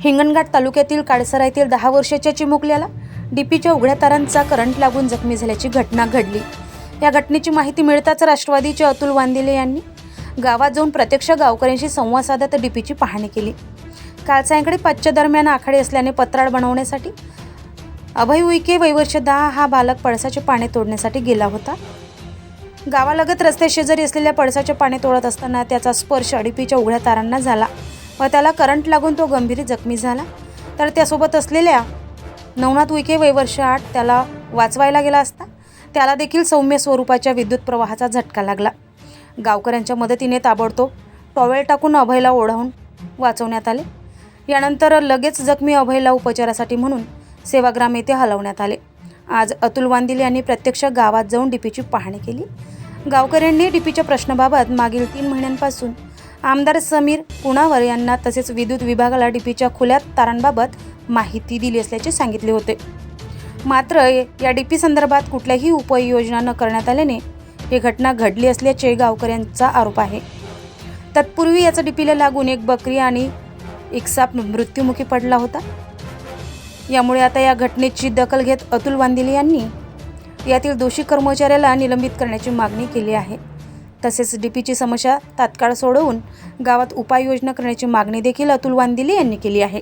हिंगणघाट तालुक्यातील काळसरा येथील दहा वर्षाच्या चिमुकल्याला डीपीच्या उघड्या तारांचा करंट लागून जखमी झाल्याची घटना घडली. या घटनेची माहिती मिळताच राष्ट्रवादीचे अतुल वांदिले यांनी गावात जाऊन प्रत्यक्ष गावकऱ्यांशी संवाद साधत डीपीची पाहणी केली. काल सायंकाळी पाचच्या दरम्यान आखाडे असल्याने पत्राड बनवण्यासाठी अभय उईके वैवर्ष दहा हा बालक पळसाचे पाने तोडण्यासाठी गेला होता. गावालगत रस्त्याशेजारी असलेल्या पळसाचे पाने तोडत असताना त्याचा स्पर्श डीपीच्या उघड्या तारांना झाला. व त्याला करंट लागून तो गंभीर जखमी झाला. तर त्यासोबत असलेल्या नवनाथ उईके वैवर्ष आठ त्याला वाचवायला गेला असता. त्याला देखील सौम्य स्वरूपाच्या विद्युत प्रवाहाचा झटका लागला. गावकऱ्यांच्या मदतीने ताबडतोब टॉवेल टाकून अभयला ओढावून वाचवण्यात आले. यानंतर लगेच जखमी अभयला उपचारासाठी म्हणून सेवाग्राम येथे हलवण्यात आले. आज अतुल वांदिल यांनी प्रत्यक्ष गावात जाऊन डीपीची पाहणी केली. गावकऱ्यांनी डीपीच्या प्रश्नाबाबत मागील तीन महिन्यांपासून आमदार समीर पुणावर यांना तसेच विद्युत विभागाला डीपीच्या खुल्या तारांबाबत माहिती दिली असल्याचे सांगितले होते. मात्र या डीपी संदर्भात कुठल्याही उपाययोजना न करण्यात आल्याने ही घटना घडली असल्याचे गावकऱ्यांचा आरोप आहे. तत्पूर्वी याचा डीपीला लागून एक बकरी आणि एक साप मृत्युमुखी पडला होता. यामुळे आता या घटनेची दखल घेत अतुल वांदिले यांनी यातील दोषी कर्मचाऱ्याला निलंबित करण्याची मागणी केली आहे. तसेच डीपीची समस्या तात्काळ सोडवून गावात उपाययोजना करण्याची मागणी देखील अतुल वांदिले यांनी केली आहे.